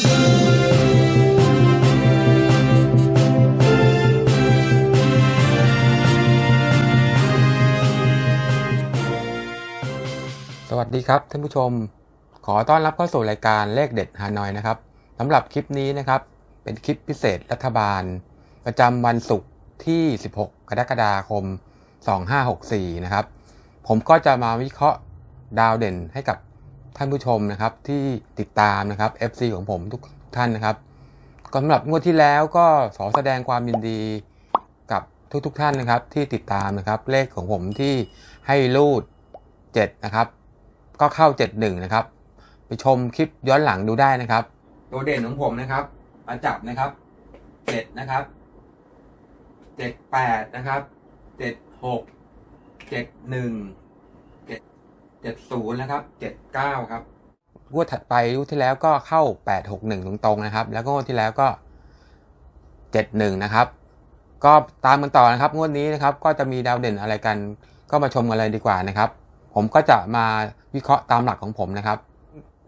สวัสดีครับท่านผู้ชม ขอต้อนรับเข้าสู่รายการเลขเด็ดฮานอยนะครับสำหรับคลิปนี้นะครับ เป็นคลิปพิเศษรัฐบาล ประจำวันศุกร์ที่ 16 กรกฎาคม 2564 นะครับ ผมก็จะมาวิเคราะห์ดาวเด่นให้กับ ท่านผู้ชมนะครับที่ติดตามนะครับ FC ของผมทุกท่านนะครับก็สำหรับงวดที่แล้วก็ขอแสดงความยินดีกับทุกๆทท่านนะครับ ที่ติดตามนะครับ เลขของผมที่ให้รูด7นะครับ ก็เข้า 71 นะครับ ไปชมคลิปย้อนหลังดูได้นะครับ ตัวเด่นของผมนะครับมาจับนะครับ7นะครับ78นะครับ76 71 70นะครับ79ครับงวดถัดไปงวดที่แล้วก็เข้า 861ตรงๆนะครับ แล้วก็งวดที่แล้วก็ 71นะครับ ก็ตามกันต่อนะครับงวดนี้นะครับ ก็จะมีดาวเด่นอะไรกัน ก็มาชมกันเลยดีกว่านะครับ ผมก็จะมาวิเคราะห์ตามหลักของผมนะครับ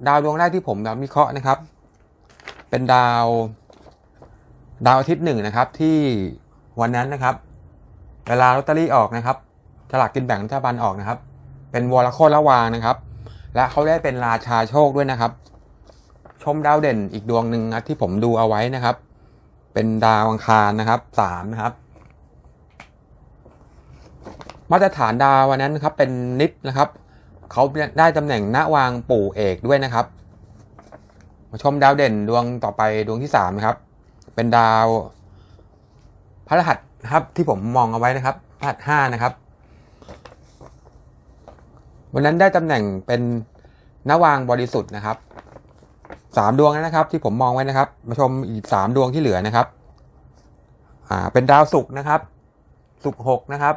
ดาวดวงแรกที่ผมวิเคราะห์นะครับ เป็นดาวดาวอาทิตย์หนึ่งนะครับที่วันนั้นนะครับ เวลาลอตเตอรี่ออกนะครับฉลากกินแบ่งรัฐบาลออกนะครับ เป็นวอลโคตรละวางนะครับ และเขาได้เป็นราชาโชคด้วยนะครับ ชมดาวเด่นอีกดวงหนึ่งนะที่ผมดูเอาไว้นะครับ เป็นดาวอังคารนะครับสามนะครับ มาตรฐานดาววันนั้นครับ เป็นนิดนะครับเขาได้ตำแหน่งณวางปู่เอกด้วยนะครับ มาชมดาวเด่นดวงต่อไปดวงที่สามนะครับ เป็นดาวพระรหัสนะครับที่ผมมองเอาไว้นะครับพระรหัสห้านะครับ วันนั้นได้ตำแหน่งเป็นนวางบริสุทธิ์นะครับสามดวงนะครับ ที่ผมมองไว้นะครับ มาชมอีกสามดวงที่เหลือนะครับ อ่า เป็นดาวศุกร์นะครับศุกร์หกนะครับ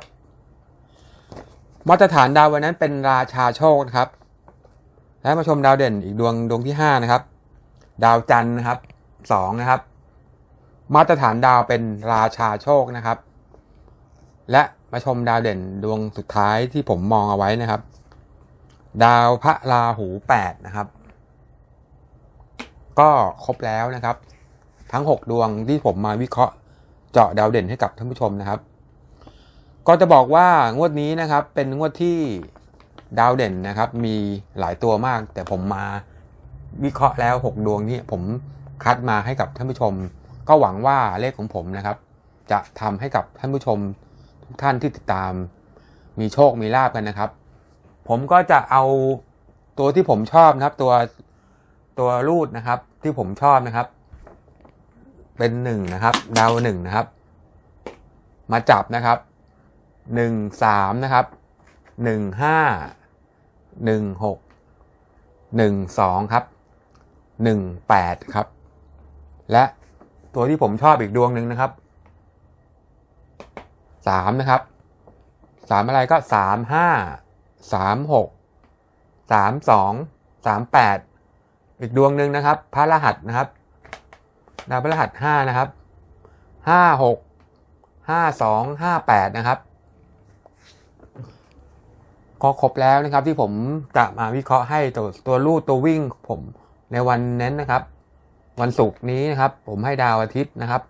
มาตรฐานดาววันนั้นเป็นราชาโชคนะครับ และมาชมดาวเด่นอีกดวงดวงที่ห้านะครับ ดาวจันทร์นะครับสองนะครับ มาตรฐานดาวเป็นราชาโชคนะครับ และมาชมดาวเด่นดวงสุดท้ายที่ผมมองเอาไว้นะครับ ดาวพระราหูแปดนะครับ ก็ครบแล้วนะครับ ทั้งหกดวงที่ผมมาวิเคราะห์เจาะดาวเด่นให้กับท่านผู้ชมนะครับ ก็จะบอกว่างวดนี้นะครับ เป็นงวดที่ดาวเด่นนะครับ มีหลายตัวมาก แต่ผมมาวิเคราะห์แล้ว 6 ดวงนี้ผมคัดมาให้กับท่านผู้ชม ก็หวังว่าเลขของผมนะครับ จะทำให้กับท่านผู้ชมทุกท่านที่ติดตาม มีโชคมีลาบกันนะครับ ผมก็จะเอาตัวที่ผมชอบนะครับ ตัวตัวรูดนะครับ ที่ผมชอบนะครับ เป็นหนึ่งนะครับดาวหนึ่งนะครับ มาจับนะครับหนึ่งสามนะครับหนึ่งห้าหนึ่งหกหนึ่งสองครับหนึ่งแปดครับ และตัวที่ผมชอบอีกดวงหนึ่งนะครับสามนะครับสามอะไรก็สามห้า สามหกสามสองสามแปดอีกดวงหนึ่งนะครับ พระรหัสนะครับดาวพระรหัสห้านะครับห้าหกห้าสองห้าแปดนะครับก็ครบแล้วนะครับที่ผมจะมาวิเคราะห์ให้ตัวตัวลูดตัววิ่งผมในวันนั้นนะครับ วันศุกร์นี้นะครับ ผมให้ดาวอาทิตย์นะครับ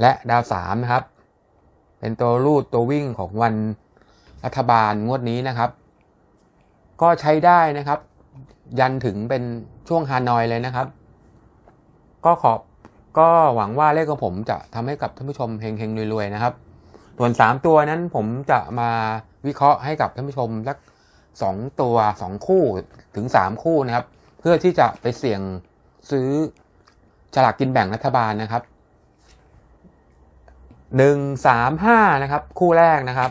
และดาวสามนะครับ เป็นตัวลูดตัววิ่งของวันรัฐบาลงวดนี้นะครับ ก็ใช้ได้นะครับ ยันถึงเป็นช่วงฮานอยเลยนะครับ ก็ขอบก็หวังว่าเลขของผมจะทำให้กับท่านผู้ชมเฮงๆรวยๆนะครับ ส่วน 3 ตัวนั้นผมจะมาวิเคราะห์ให้กับท่านผู้ชมสักสองตัวสองคู่ถึง 3 คู่นะครับ เพื่อที่จะไปเสี่ยงซื้อฉลากกินแบ่งรัฐบาลนะครับหนึ่งสามห้านะครับ คู่แรกนะครับ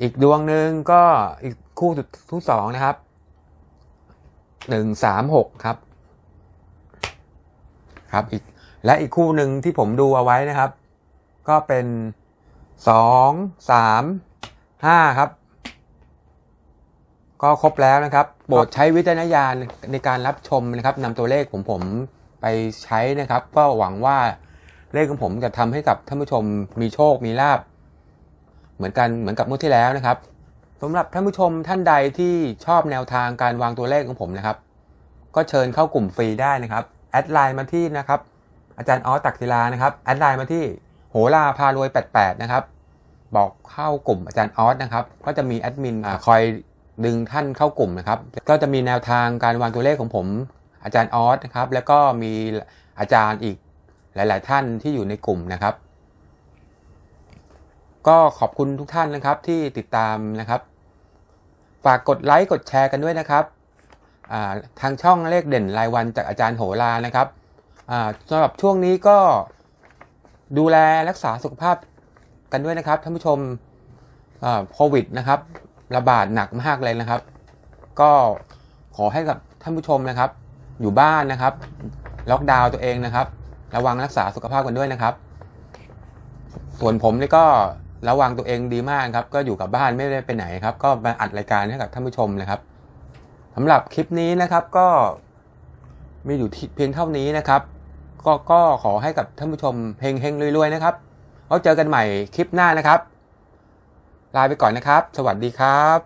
อีกดวงหนึ่งก็อีกคู่ทุกสองนะครับหนึ่งสามหกครับ ครับอีกและอีกคู่หนึ่งที่ผมดูเอาไว้นะครับ ก็เป็นสองสามห้าครับ ก็ครบแล้วนะครับโปรดใช้วิจารณญาณในการรับชมนะครับนำตัวเลขของผมไปใช้นะครับ ก็หวังว่าเลขของผมจะทำให้กับท่านผู้ชมมีโชคมีลาบ เหมือนกันเหมือนกับเมื่อที่แล้วนะครับสำหรับท่านผู้ชมท่านใดที่ชอบแนวทางการวางตัวเลขของผมนะครับ ก็เชิญเข้ากลุ่มฟรีได้นะครับแอดไลน์มาที่นะครับ อาจารย์ออสตักศิลานะครับแอดไลน์มาที่โหราพารวย 88 นะครับ บอกเข้ากลุ่มอาจารย์ออสนะครับ ก็จะมีแอดมินคอยดึงท่านเข้ากลุ่มนะครับ ก็จะมีแนวทางการวางตัวเลขของผม อาจารย์ออสนะครับ แล้วก็มีอาจารย์อีกหลาย ๆ ท่านที่อยู่ในกลุ่มนะครับ ก็ขอบคุณทุกท่านนะครับที่ติดตามนะครับ ฝากกดไลค์กดแชร์กันด้วยนะครับาทางช่องเลขเด่นรายวันจากอาจารย์โหรานะครับสำหรับช่วงนี้ก็ดูแลรักษาสุขภาพกันด้วยนะครับท่านผู้ชมโควิดนะครับ ระบาดหนักมากเลยนะครับ ก็ขอให้กับท่านผู้ชมนะครับ อยู่บ้านนะครับ ล็อกดาวน์ตัวเองนะครับ ระวังรักษาสุขภาพกันด้วยนะครับ ส่วนผมนี่ก็ ระวังตัวเองดีมากครับ ก็อยู่กับบ้านไม่ได้ไปไหนครับ ก็มาอัดรายการให้กับท่านผู้ชมนะครับสำหรับคลิปนี้นะครับก็มีอยู่เพียงเท่านี้นะครับ ก็ก็ขอให้กับท่านผู้ชมเฮงๆฮงรวยๆนะครับเราเจอกันใหม่คลิปหน้านะครับ ลาไปก่อนนะครับ สวัสดีครับ